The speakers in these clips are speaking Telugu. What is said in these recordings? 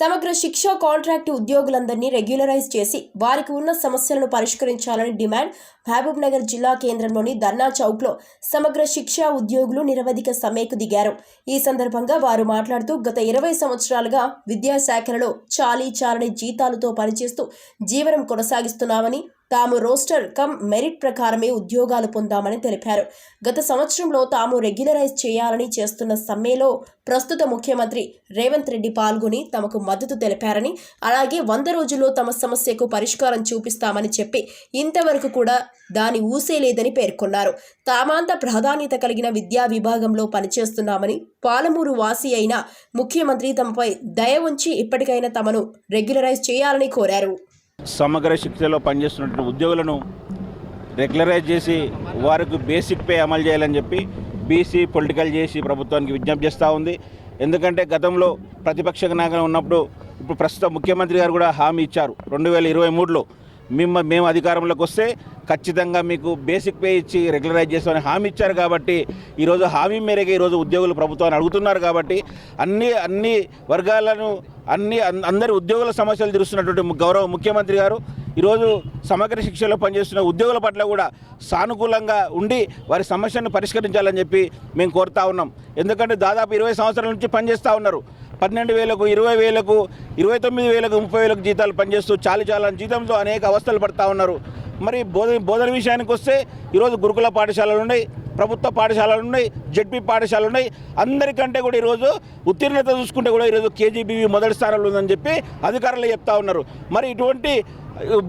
సమగ్ర శిక్ష కాంట్రాక్టు ఉద్యోగులందరినీ రెగ్యులరైజ్ చేసి వారికి ఉన్న సమస్యలను పరిష్కరించాలని డిమాండ్ మహబూబ్ నగర్ జిల్లా కేంద్రంలోని ధర్నా చౌక్లో సమగ్ర శిక్ష ఉద్యోగులు నిరవధిక సమ్మెకు దిగారు. ఈ సందర్భంగా వారు మాట్లాడుతూ గత ఇరవై సంవత్సరాలుగా విద్యాశాఖలలో చాలీ చాలని జీతాలతో పనిచేస్తూ జీవనం కొనసాగిస్తున్నామని తాము రోస్టర్ కమ్ మెరిట్ ప్రకారమే ఉద్యోగాలు పొందామని తెలిపారు. గత సంవత్సరంలో తాము రెగ్యులరైజ్ చేయాలని చేస్తున్న సమ్మెలో ప్రస్తుత ముఖ్యమంత్రి రేవంత్ రెడ్డి పాల్గొని తమకు మద్దతు తెలిపారని అలాగే వంద రోజుల్లో తమ సమస్యకు పరిష్కారం చూపిస్తామని చెప్పి ఇంతవరకు కూడా దాని ఊసే లేదని పేర్కొన్నారు. తామాంత ప్రాధాన్యత కలిగిన విద్యా విభాగంలో పనిచేస్తున్నామని పాలమూరు వాసి అయిన ముఖ్యమంత్రి తమపై దయ ఉంచి ఇప్పటికైనా తమను రెగ్యులరైజ్ చేయాలని కోరారు. సమగ్ర శిక్షలో పనిచేస్తున్నటువంటి ఉద్యోగులను రెగ్యులరైజ్ చేసి వారికి బేసిక్ పే అమలు చేయాలని చెప్పి బీసీ పొలిటికల్ చేసి ప్రభుత్వానికి విజ్ఞప్తి చేస్తూ ఉంది. ఎందుకంటే గతంలో ప్రతిపక్ష నాయకులు ఉన్నప్పుడు ఇప్పుడు ప్రస్తుత ముఖ్యమంత్రి గారు కూడా హామీ ఇచ్చారు. రెండు వేల ఇరవై మూడులో మిమ్మ మేము అధికారంలోకి వస్తే ఖచ్చితంగా మీకు బేసిక్ పే ఇచ్చి రెగ్యులరైజ్ చేస్తామని హామీ ఇచ్చారు కాబట్టి ఈరోజు హామీ మేరకు ఈరోజు ఉద్యోగులు ప్రభుత్వాన్ని అడుగుతున్నారు కాబట్టి అన్ని అన్ని వర్గాలను అన్ని అందరి ఉద్యోగుల సమస్యలు తీరుస్తున్నటువంటి గౌరవ ముఖ్యమంత్రి గారు ఈరోజు సమగ్ర శిక్షలో పనిచేస్తున్న ఉద్యోగుల పట్ల కూడా సానుకూలంగా ఉండి వారి సమస్యను పరిష్కరించాలని చెప్పి మేము కోరుతా ఉన్నాం. ఎందుకంటే దాదాపు ఇరవై సంవత్సరాల నుంచి పనిచేస్తూ ఉన్నారు. పన్నెండు వేలకు ఇరవై వేలకు ఇరవై తొమ్మిది వేలకు ముప్పై వేలకు జీతాలు పనిచేస్తూ చాలు చాలా జీతంతో అనేక అవస్థలు పడతా ఉన్నారు. మరి బోధన బోధన విషయానికి వస్తే ఈరోజు గురుకుల పాఠశాలలు ఉన్నాయి ప్రభుత్వ పాఠశాలలు ఉన్నాయి జడ్పీ పాఠశాలలు ఉన్నాయి. అందరికంటే కూడా ఈరోజు ఉత్తీర్ణత చూసుకుంటే కూడా ఈరోజు కేజీబీవీ మొదటి స్థానంలో ఉందని చెప్పి అధికారులు చెప్తా ఉన్నారు. మరి ఇటువంటి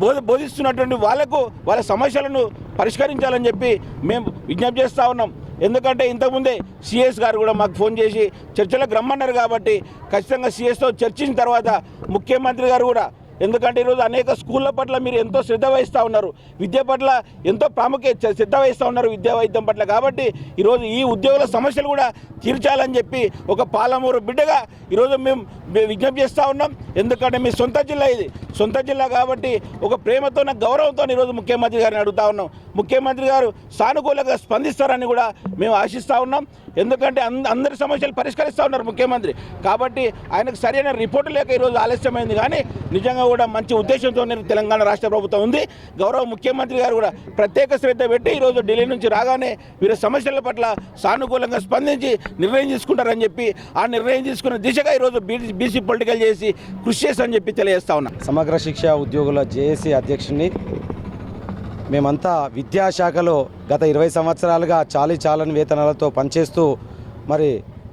బోధ బోధిస్తున్నటువంటి వాళ్ళకు వాళ్ళ సమస్యలను పరిష్కరించాలని చెప్పి మేము విజ్ఞప్తి చేస్తూ ఉన్నాం. ఎందుకంటే ఇంతకుముందే సిఎస్ గారు కూడా మాకు ఫోన్ చేసి చర్చలకు రమ్మన్నారు కాబట్టి ఖచ్చితంగా సిఎస్తో చర్చించిన తర్వాత ముఖ్యమంత్రి గారు కూడా ఎందుకంటే ఈరోజు అనేక స్కూళ్ళ పట్ల మీరు ఎంతో శ్రద్ధ వహిస్తూ ఉన్నారు విద్య పట్ల ఎంతో ప్రాముఖ్యత శ్రద్ధ వహిస్తూ ఉన్నారు విద్యా వైద్యం పట్ల కాబట్టి ఈరోజు ఈ ఉద్యోగుల సమస్యలు కూడా తీర్చాలని చెప్పి ఒక పాలమూరు బిడ్డగా ఈరోజు మేము మేము విజ్ఞప్తి చేస్తూ ఉన్నాం. ఎందుకంటే మీ సొంత జిల్లా ఇది. సొంత జిల్లా కాబట్టి ఒక ప్రేమతో గౌరవంతో ఈరోజు ముఖ్యమంత్రి గారిని అడుగుతా ఉన్నాం. ముఖ్యమంత్రి గారు సానుకూలంగా స్పందిస్తారని కూడా మేము ఆశిస్తూ ఉన్నాం. ఎందుకంటే అంద అందరి సమస్యలు పరిష్కరిస్తూ ఉన్నారు ముఖ్యమంత్రి. కాబట్టి ఆయనకు సరైన రిపోర్టు లేక ఈరోజు ఆలస్యమైంది. కానీ నిజంగా కూడా మంచి ఉద్దేశంతో తెలంగాణ రాష్ట్ర ప్రభుత్వం ఉంది. గౌరవ ముఖ్యమంత్రి గారు కూడా ప్రత్యేక శ్రద్ధ పెట్టి ఈరోజు ఢిల్లీ నుంచి రాగానే వీరి సమస్యల పట్ల సానుకూలంగా స్పందించి నిర్ణయం తీసుకుంటారని చెప్పి ఆ నిర్ణయం తీసుకున్న దిశగా ఈరోజు బీసీ బీసీ పొలిటికల్ చేసి కృషి చేస్తామని చెప్పి తెలియజేస్తా ఉన్నాం. సమగ్ర శిక్ష ఉద్యోగుల జేఏసీ అధ్యక్షుడిని మేమంతా విద్యాశాఖలో గత ఇరవై సంవత్సరాలుగా చాలీ చాలని వేతనాలతో పనిచేస్తూ మరి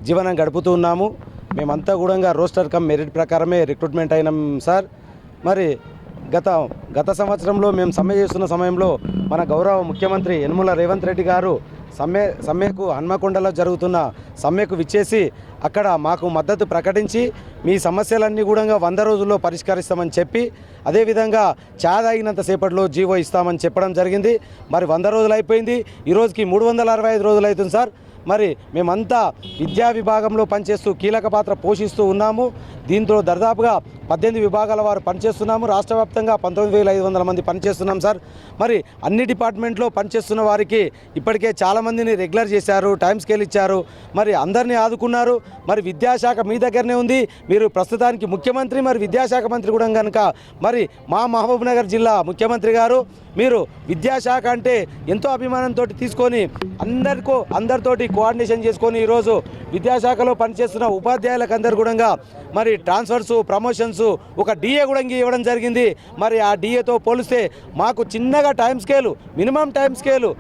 జీవనం గడుపుతూ ఉన్నాము. మేమంతా కూడా రోస్టర్ కమ్ మెరిట్ ప్రకారమే రిక్రూట్మెంట్ అయినాం సార్. మరి గత గత సంవత్సరంలో మేము సమ్మె చేస్తున్న సమయంలో మన గౌరవ ముఖ్యమంత్రి యనుమల రేవంత్ రెడ్డి గారు సమ్మె సమ్మెకు హన్మకొండలో జరుగుతున్న సమ్మెకు విచ్చేసి అక్కడ మాకు మద్దతు ప్రకటించి మీ సమస్యలన్నీ కూడా వంద రోజుల్లో పరిష్కరిస్తామని చెప్పి అదేవిధంగా చా తాగినంత సేపట్లో జీవో ఇస్తామని చెప్పడం జరిగింది. మరి వంద రోజులు అయిపోయింది. ఈరోజుకి మూడు వందల అరవై ఐదు రోజులు అవుతుంది సార్. మరి మేమంతా విద్యా విభాగంలో పనిచేస్తూ కీలక పాత్ర పోషిస్తూ ఉన్నాము. దీంతో దర్దాపుగా పద్దెనిమిది విభాగాల వారు పనిచేస్తున్నాము. రాష్ట్ర వ్యాప్తంగా పంతొమ్మిది వేల ఐదు వందల మంది పనిచేస్తున్నాం సార్. మరి అన్ని డిపార్ట్మెంట్లో పనిచేస్తున్న వారికి ఇప్పటికే చాలామందిని రెగ్యులర్ చేశారు టైం స్కేల్ ఇచ్చారు. మరి అందరినీ ఆదుకున్నారు. మరి విద్యాశాఖ మీ దగ్గరనే ఉంది. మీరు ప్రస్తుతానికి ముఖ్యమంత్రి మరి విద్యాశాఖ మంత్రి కూడా కనుక మరి మా మహబూబ్నగర్ జిల్లా ముఖ్యమంత్రి గారు మీరు విద్యాశాఖ అంటే ఎంతో అభిమానంతో తీసుకొని అందరికో అందరితోటి కోఆర్డినేషన్ చేసుకొని ఈరోజు విద్యాశాఖలో పనిచేస్తున్న ఉపాధ్యాయులకు అందరు కూడా మరి ట్రాన్స్ఫర్స్ ప్రమోషన్స్ ఒక డిఏ కూడా ఇవ్వడం జరిగింది. మరి ఆ డిఏతో పోలిస్తే మాకు చిన్నగా time scale minimum time scale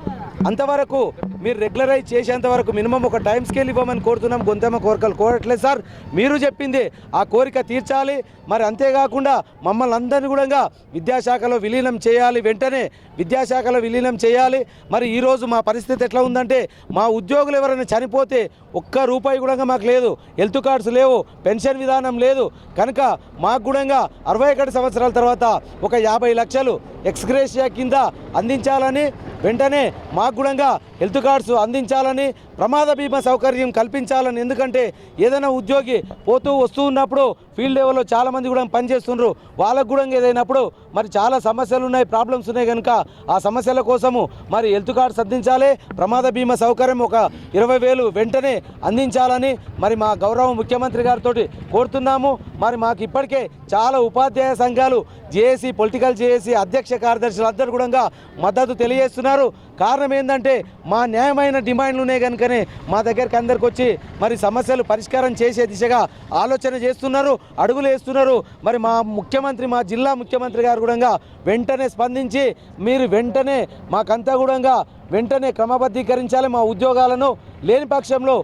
అంతవరకు మీరు రెగ్యులరైజ్ చేసేంత వరకు మినిమం ఒక టైం స్కేల్ ఇవ్వమని కోరుతున్నాం. గొంతెమ్మ కోరికలు కోరట్లేదు సార్. మీరు చెప్పింది ఆ కోరిక తీర్చాలి. మరి అంతేకాకుండా మమ్మల్ని అందరినీ కూడా విద్యాశాఖలో విలీనం చేయాలి. వెంటనే విద్యాశాఖలో విలీనం చేయాలి. మరి ఈరోజు మా పరిస్థితి ఎట్లా ఉందంటే మా ఉద్యోగులు ఎవరైనా చనిపోతే ఒక్క రూపాయి కూడా మాకు లేదు. హెల్త్ కార్డ్స్ లేవు పెన్షన్ విధానం లేదు. కనుక మాకు కూడా అరవై ఒకటి సంవత్సరాల తర్వాత ఒక యాభై లక్షలు ఎక్స్గ్రేషియా కింద అందించాలని వెంటనే మాకు కూడా హెల్త్ కార్డ్స్ అందించాలని ప్రమాద బీమా సౌకర్యం కల్పించాలని. ఎందుకంటే ఏదైనా ఉద్యోగి పోతూ వస్తూ ఉన్నప్పుడు ఫీల్డ్ లెవెల్లో చాలామంది కూడా పనిచేస్తున్నారు వాళ్ళకు కూడా ఏదైనప్పుడు మరి చాలా సమస్యలు ఉన్నాయి ప్రాబ్లమ్స్ ఉన్నాయి కనుక ఆ సమస్యల కోసము మరి హెల్త్ కార్డు సర్దించాలి. ప్రమాద బీమా సౌకర్యం ఒక ఇరవై వేలు వెంటనే అందించాలని మరి మా గౌరవ ముఖ్యమంత్రి గారితో కోరుతున్నాము. మరి మాకు ఇప్పటికే చాలా ఉపాధ్యాయ సంఘాలు జేఏసీ పొలిటికల్ జేఏసీ అధ్యక్ష కార్యదర్శులు అందరూ కూడా మద్దతు తెలియజేస్తున్నారు. కారణం ఏంటంటే మా న్యాయమైన డిమాండ్లు ఉన్నాయి కనుకనే మా దగ్గరికి అందరికి వచ్చి మరి సమస్యలు పరిష్కారం చేసే దిశగా ఆలోచన చేస్తున్నారు అడుగులు వేస్తున్నారు. మరి మా ముఖ్యమంత్రి మా జిల్లా ముఖ్యమంత్రి గారు కూడా వెంటనే స్పందించి మీరు వెంటనే మాకంతా కూడా వెంటనే క్రమబద్ధీకరించాలి మా ఉద్యోగాలను. లేని పక్షంలో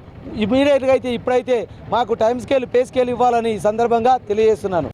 ఇమీడియట్గా అయితే ఇప్పుడైతే మాకు టైం స్కేల్ పే స్కేల్ ఇవ్వాలని ఈ సందర్భంగా తెలియజేస్తున్నాను.